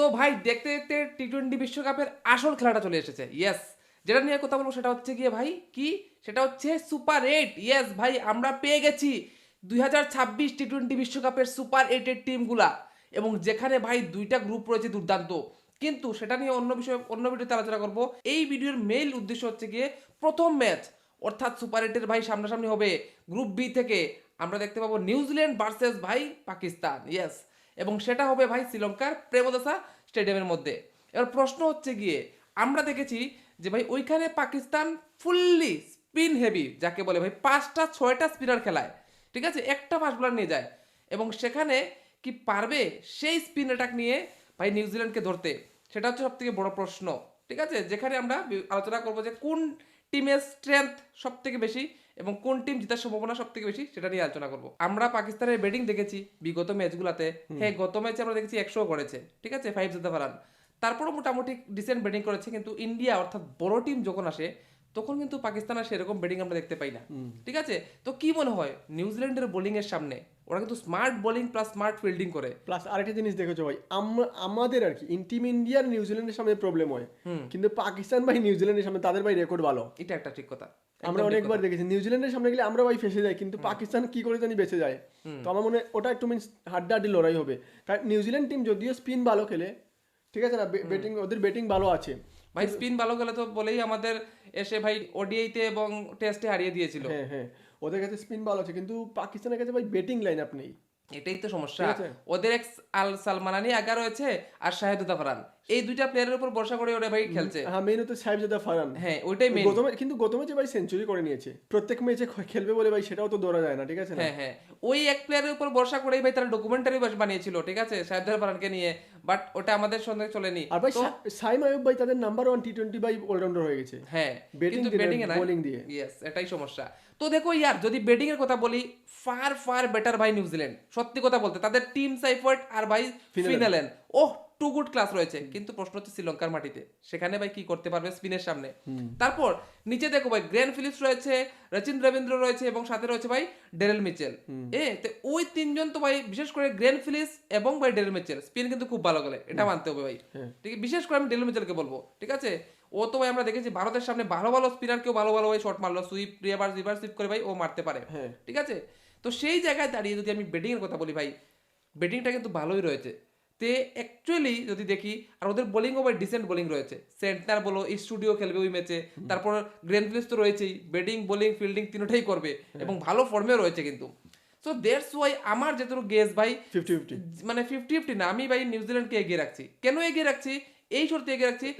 তো ভাই, দেখতে দেখতে টি টোয়েন্টি বিশ্বকাপের আসল খেলাটা চলে এসেছে। ইয়েস যেটা নিয়ে কথা বলব সেটা হচ্ছে গিয়ে ভাই, কি? সেটা হচ্ছে সুপার এইট ইয়েস ভাই, আমরা পেয়ে গেছি দুই হাজার ছাব্বিশ টি টোয়েন্টি বিশ্বকাপের সুপার এইটের টিমগুলা এবং যেখানে ভাই, দুইটা গ্রুপ রয়েছে দুর্দান্ত। কিন্তু সেটা নিয়ে অন্য বিষয়ে, অন্য ভিডিওতে আলোচনা করব। এই ভিডিওর মেইল উদ্দেশ্য হচ্ছে গিয়ে প্রথম ম্যাচ অর্থাৎ সুপার এইটের ভাই সামনাসামনি হবে গ্রুপ বি থেকে। আমরা দেখতে পাবো নিউজিল্যান্ড ভার্সেস ভাই, পাকিস্তান। ইয়েস এবং সেটা হবে ভাই শ্রীলঙ্কার প্রেমদাসা স্টেডিয়ামের মধ্যে। এবার প্রশ্ন হচ্ছে গিয়ে, আমরা দেখেছি যে ভাই ওইখানে পাকিস্তান ফুললি স্পিন হেভি, যাকে বলে ভাই পাঁচটা, ছয়টা স্পিনার খেলায়। ঠিক আছে? একটা ফাস্ট বোলার নিয়ে যায়। এবং সেখানে কি পারবে সেই স্পিন অ্যাটাক নিয়ে ভাই নিউজিল্যান্ডকে ধরতে? সেটা হচ্ছে সব থেকে বড় প্রশ্ন। ঠিক আছে? যেখানে আমরা আলোচনা করব যে কোন টিমের স্ট্রেংথ সব থেকে বেশি এবং কোন টিম জেতার সম্ভাবনা সব থেকে বেশি সেটা নিয়ে আলোচনা করব। আমরা পাকিস্তানের ব্যাটিং দেখেছি বিগত ম্যাচগুলোতে হ্যাঁ গত ম্যাচে আমরা দেখেছি একশো করেছে। ঠিক আছে? ফাইভ জেতে পারান তারপরও মোটামুটি ডিসেন্ট ব্যাটিং করেছে। কিন্তু ইন্ডিয়া অর্থাৎ বড় টিম যখন আসে তখন কিন্তু পাকিস্তান আর সেরকম ব্যাটিং আমরা দেখতে পাই না। ঠিক আছে? তো কি মনে হয়? নিউজিল্যান্ডের বোলিং এর সামনে ওরা কিন্তু smart bowling plus smart fielding করে। প্লাস আরেকটা জিনিস দেখেছ ভাই আমাদের আর কি টিম ইন্ডিয়ার নিউজিল্যান্ডের সামনে প্রবলেম হয়। কিন্তু পাকিস্তান ভাই নিউজিল্যান্ডের সামনে তাদের ভাই রেকর্ড ভালো। এটা একটা ঠিক কথা। আমরা অনেকবার দেখেছি নিউজিল্যান্ডের সামনে গেলে আমরা ভাই ফেসে যাই কিন্তু পাকিস্তান কি করে জানি বেঁচে যায়। তো আমার মনে হয় ওটা একটু মিনস হাড্ডাহাড্ডি লড়াই হবে। কারণ নিউজিল্যান্ড টিম যদিও স্পিন ভালো খেলে ঠিক আছে না ব্যাটিং ওদের ব্যাটিং ভালো আছে। ভাই স্পিন ভালো গেলে তো বলেই আমাদের এসে ভাই ওডিআইতে এবং টেস্টে হারিয়ে দিয়েছিল। হ্যাঁ হ্যাঁ। ওদের কাছে স্পিন ভালো আছে কিন্তু পাকিস্তানের কাছে ভাই ব্যাটিং লাইন আপ নেই। এটাই তো সমস্যা। ওদের এক আল সালমানানি আগা রয়েছে আর শাহেদুদ্দা ফারান এই দুইটা প্লেয়ারের উপর ভরসা করে ওরা ভাই খেলছে। হ্যাঁ মেন হচ্ছে সাহেবজাদা ফারান হ্যাঁ ওইটাই মেইন গত ম্যাচ- কিন্তু গত ম্যাচে ভাই সেঞ্চুরি করে নিয়েছে। প্রত্যেক ম্যাচে খেলবে বলে ভাই সেটাও তো ধরা যায় না ঠিক আছে না? হ্যাঁ হ্যাঁ। ওই এক প্লেয়ারের উপর ভরসা করেই ভাই তারা ডকুমেন্টারি বানিয়েছিল ঠিক আছে? শাহেদুদ্দা ফারানকে নিয়ে। বাট ওটা আমাদের সঙ্গে চলেনি। আর ভাই সাইম আইয়ুব ভাই তাদের নাম্বার ওয়ান টি টোয়েন্টি ভাই অলরাউন্ডার হয়ে গেছে। হ্যাঁ কিন্তু ব্যাটিং এ না, bowling দিয়ে। ইয়েস এটাই সমস্যা। তো দেখো ইয়ার যদি ব্যাটিং এর কথা বলি ফার ফার বেটার ভাই নিউজিল্যান্ড সত্যি কথা বলতে তাদের টিম সাইফার্ট আর ভাই Finn Allen oh two good class রয়েছে কিন্তু প্রশ্ন হচ্ছে শ্রীলঙ্কার মাটিতে। সেখানে ভাই কি করতে পারবে স্পিনের সামনে? তারপর নিচে দেখো ভাই গ্র্যান্ড ফিলিপস রয়েছে রচিন রবীন্দ্র রয়েছে এবং সাথে রয়েছে ভাই ডেরেল মিচেল। এ ওই তিনজন তো ভাই বিশেষ করে গ্র্যান্ড ফিলিপস এবং ভাই ডেরেল মিচেল। স্পিন কিন্তু খুব ভালো গেলে এটা মানতে হবে ভাই। ঠিক আছে বিশেষ করে আমি ডেরেল মিচেলকে বলব ঠিক আছে? ও তো ভাই আমরা দেখেছি ভারতের সামনে ভালো ভালো স্পিনার কেউ ভালো ভালো ভাই শট মারলো সুইপ রিভার্স রিভার্স সুইপ করে ভাই ও মারতে পারে। হ্যাঁ। ঠিক আছে? তো সেই জায়গায় দাঁড়িয়ে যদি আমি ব্যাটিং এর কথা বলি ভাই ব্যাটিংটা কিন্তু ভালোই রয়েছে। তে অ্যাকচুয়ালি যদি দেখি আর ওদের বোলিংও ভাই ডিসেন্ট বোলিং রয়েছে। সেন্টার বলো স্টুডিও খেলবে ওই ম্যাচে তারপর গ্র্যান্ড ফিলিপস তো রয়েছেই। ব্যাটিং বোলিং ফিল্ডিং তিনটাই করবে। এবং ভালো ফর্মেও রয়েছে কিন্তু। সো দেটস ওয়াই আমার যেটুকু গেস ভাই ফিফটি ফিফটি মানে ফিফটি ফিফটি না আমি ভাই নিউজিল্যান্ডকে এগিয়ে রাখছি। কেন এগিয়ে রাখছি? এই শর্তে এগিয়ে রাখছি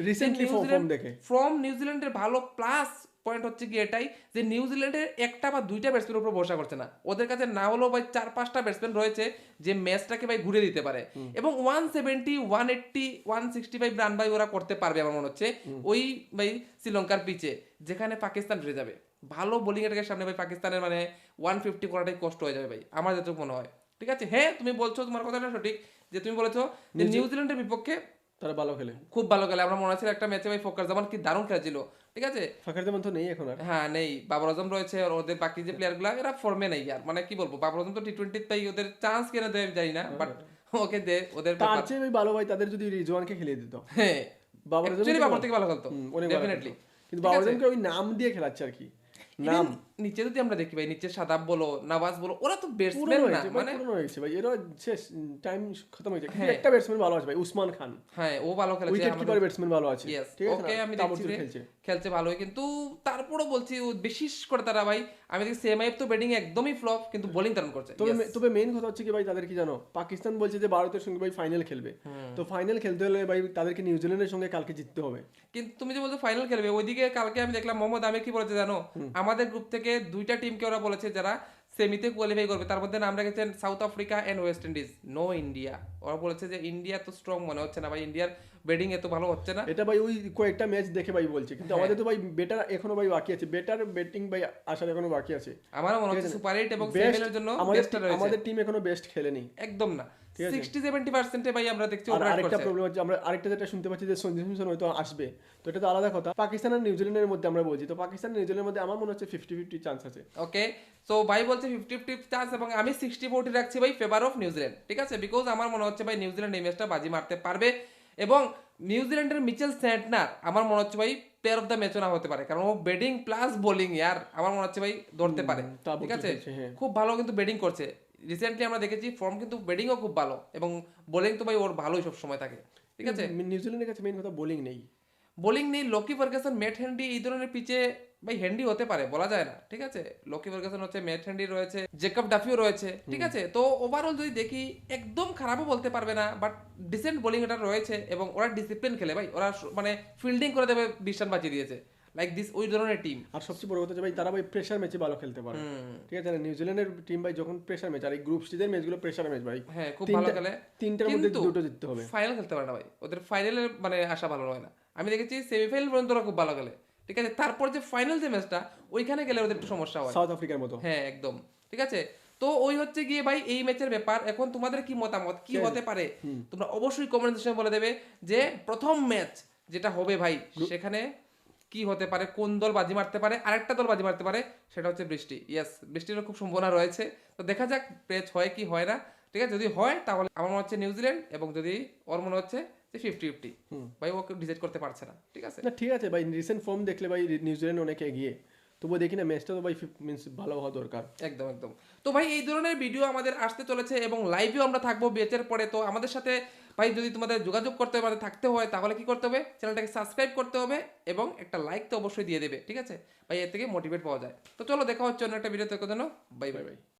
form- form দেখে। ফ্রম নিউজিল্যান্ডের ভালো প্লাস পয়েন্ট হচ্ছে কি এটাই যে নিউজিল্যান্ডের একটা বা দুইটা ব্যাটসম্যানের উপর ভরসা করছে না। ওদের কাছে না হলেও ভাই চার পাঁচটা ব্যাটসম্যান রয়েছে যে ম্যাচটাকে ভাই ঘুরে দিতে পারে। এবং one seventy one eighty one sixty five run ভাই ওরা করতে পারবে আমার মনে হচ্ছে ওই ভাই শ্রীলঙ্কার পিচে যেখানে পাকিস্তান ফিরে যাবে। ভালো বোলিং এর সামনে ভাই পাকিস্তানের মানে ওয়ান ফিফটি করাটাই কষ্ট হয়ে যাবে ভাই আমার যেটুকু মনে হয়। ঠিক আছে? হ্যাঁ তুমি বলছো তোমার কথাটা সঠিক যে তুমি বলেছ যে নিউজিল্যান্ডের বিপক্ষে তারা ভালো খেলে। খুব ভালো খেলে। আমরা মনে আছে একটা ম্যাচে ভাই ফোকাস জামান কি দারুণ খেলেছিল। ঠিক আছে? ফাঁকার যেমন তো নেই এখন আর। হ্যাঁ নেই। বাবর আজম রয়েছে আর ওদের বাকি যে প্লেয়ারগুলা এরা ফর্মে নেই আর। মানে কি বলব বাবর আজম তো টি টোয়েন্টি তাই ওদের চান্স কেন দেয় জানি না বাট ওকে দে ওদের তার চেয়ে ভাই ভালো ভাই তাদের যদি রিজওয়ানকে খেলিয়ে দিত। হ্যাঁ। বাবর আজম থেকে বাবর ভালো। থেকে ভালো খেলতো। ডেফিনেটলি কিন্তু বাবর আজমকে ওই নাম দিয়ে খেলাচ্ছে আর কি। নাম। নিচে যদি আমরা দেখি ভাই নিচে সাদাব বলো নওয়াজ বলো ওরা তো ব্যাটসম্যান না মানে পুরনো হয়েছে ভাই এরা শেষ টাইম খতম হয়েছে কিন্তু হ্যাঁ। একটা ব্যাটসম্যান ভালো আছে ভাই উসমান খান। হ্যাঁ ও ভালো খেলেছে উইকেট কিপার ব্যাটসম্যান ভালো আছে। ঠিক আছে ওকে আমি দেখছি খেলছে। খেলছে ভালোই কিন্তু তারপরও বলছি বিশেষ করে তারা ভাই আমি দেখছি সেমাইপ তো ব্যাটিং একদমই ফ্লপ কিন্তু বোলিং দারুণ করছে। তবে তবে মেইন কথা হচ্ছে কি ভাই তাদের কি জানো? পাকিস্তান বলছে যে ভারতের সঙ্গে ভাই ফাইনাল খেলবে। তো ফাইনাল খেলতে হলে ভাই তাদেরকে নিউজিল্যান্ডের সঙ্গে কালকে জিততে হবে। কিন্তু তুমি যে বলছো ফাইনাল খেলবে ওইদিকে কালকে আমি দেখলাম মোহাম্মদ আমির কি বলেছে জানো? আমাদের গ্রুপ থেকে দুইটা টিমকে ওরা বলেছে যারা সেমিতে কোয়ালিফাই করবে। তার মধ্যে নাম রেখেছেন South Africa and West Indies no India ওরা বলেছে যে ইন্ডিয়া তো স্ট্রং মনে হচ্ছে না ভাই। ইন্ডিয়ার ব্যাটিং এত ভালো হচ্ছে না। এটা ভাই ওই কয়েকটা ম্যাচ দেখে ভাই বলছে। কিন্তু হ্যাঁ। আমাদের তো ভাই বেটার এখনও ভাই বাকি আছে। বেটার ব্যাটিং ভাই আসার এখনও বাকি আছে। আমারও মনে হচ্ছে সুপার এইট এবং সেভেনের জন্য আমাদের টিম এখনও বেস্ট খেলেনি। একদম না। ঠিক আছে। সিক্সটি সেভেন্টি ভাই আমরা দেখছি আর ওভার আরেকটা প্রবলেম হচ্ছে আমরা আরেকটা যেটা শুনতে পাচ্ছি যে সঞ্জু স্যামসন হয়তো আসবে তো এটা তো আলাদা কথা। পাকিস্তান আর নিউজিল্যান্ডের মধ্যে আমরা বলছি তো পাকিস্তান আর নিউজিল্যান্ডের মধ্যে আমার মনে হচ্ছে ফিফটি ফিফটি চান্স আছে। ওকে সো ভাই বলছে ফিফটি ফিফটি চান্স এবং আমি সিক্সটি ফোর্টি রাখছি ভাই ফেভার অফ নিউজিল্যান্ড ঠিক আছে? বিকজ আমার মনে হচ্ছে ভাই নিউজিল্যান্ড এই ম্যাচটা বাজি মারতে পারবে এবং নিউজিল্যান্ডের মিচেল স্যান্টনার আমার মনে হচ্ছে ভাই প্লেয়ার অফ দ্য ম্যাচও না হতে পারে কারণ ও ব্যাটিং প্লাস বোলিং ইয়ার আমার মনে হচ্ছে ভাই ধরতে পারে ঠিক আছে? হ্যাঁ। খুব ভালো কিন্তু ব্যাটিং করছে। রিসেন্টলি আমরা দেখেছি ফর্ম কিন্তু ব্যাটিংও খুব ভালো এবং বোলিং তো ভাই ওর ভালোই সব সময় থাকে ঠিক আছে? নিউজিল্যান্ডের কাছে মেইন কথা বোলিং নেই। বোলিং নেই লকি ফার্গাসন ম্যাট হ্যান্ডি এই ধরনের পিচে ভাই হ্যান্ডি হতে পারে বলা যায় না ঠিক আছে? লকি ফার্গাসন হচ্ছে ম্যাট হ্যান্ডি রয়েছে জেকব ডাফিও রয়েছে ঠিক আছে? তো ওভারঅল যদি দেখি একদম খারাপও বলতে পারবে না বাট ডিসেন্ট বোলিং এটা রয়েছে এবং ওরা ডিসিপ্লিন খেলে ভাই ওরা মানে ফিল্ডিং করে দেবে বিশ রান বাঁচিয়ে দিয়েছে। লাইক দিস ওই ধরনের টিম আর সবচেয়ে বড় কথা যে ভাই তারা ভাই প্রেশার ম্যাচে ভালো খেলতে পারে। ঠিক আছে নিউজিল্যান্ডের টিম ভাই যখন প্রেশার ম্যাচ আর এই গ্রুপ স্টেজের ম্যাচগুলো প্রেশার ম্যাচ ভাই হ্যাঁ খুব ভালো খেলে। তিনটার মধ্যে দুটো জিততে হবে। ফাইনাল খেলতে পারে না ভাই। ওদের ফাইনালের মানে আশা ভালো নয় না। আমি দেখেছি সেমিফাইনাল পর্যন্ত ওরা খুব ভালো খেলে। ঠিক আছে তারপর যে ফাইনাল যে ম্যাচটা ওইখানে গেলে ওদের একটু সমস্যা হয়। সাউথ আফ্রিকার মতো। হ্যাঁ একদম। ঠিক আছে? তো ওই হচ্ছে গিয়ে ভাই এই ম্যাচের ব্যাপার। এখন তোমাদের কি মতামত? কি হতে পারে? তোমরা অবশ্যই কমেন্ট সেকশনে বলে দেবে যে প্রথম ম্যাচ যেটা হবে ভাই সেখানে কি হতে পারে কোন দল বাজি মারতে পারে আরেকটা দল বাজি মারতে পারে সেটা হচ্ছে বৃষ্টি। ইয়াস বৃষ্টিরও খুব সম্ভাবনা রয়েছে। তো দেখা যাক ম্যাচ হয় কি হয় না। ঠিক আছে যদি হয় তাহলে আমার মনে হচ্ছে নিউজিল্যান্ড এবং যদি ওর মনে হচ্ছে যে ফিফটি ফিফটি ভাই ওকে ডিসাইড করতে পারছে না। ঠিক আছে? না ঠিক আছে ভাই রিসেন্ট ফর্ম দেখলে ভাই নিউজিল্যান্ড অনেক এগিয়ে। তবুও দেখি না ম্যাচটা তো ভাই মিনস ভালো হওয়া দরকার। একদম একদম। তো ভাই, এই ধরনের ভিডিও আমাদের আসতে চলেছে এবং লাইভেও আমরা থাকব বেচের পরে। তো আমাদের সাথে ভাই, যদি তোমাদের যোগাযোগ করতে হবে থাকতে হয়, তাহলে কি করতে হবে? চ্যানেলটাকে সাবস্ক্রাইব করতে হবে এবং একটা লাইক তো অবশ্যই দিয়ে দেবে, ঠিক আছে? ভাই, এর থেকে মোটিভেট পাওয়া যায়। তো চলো, দেখা হচ্ছে অন্য একটা ভিডিও থেকে জন্য বাই বাই বাই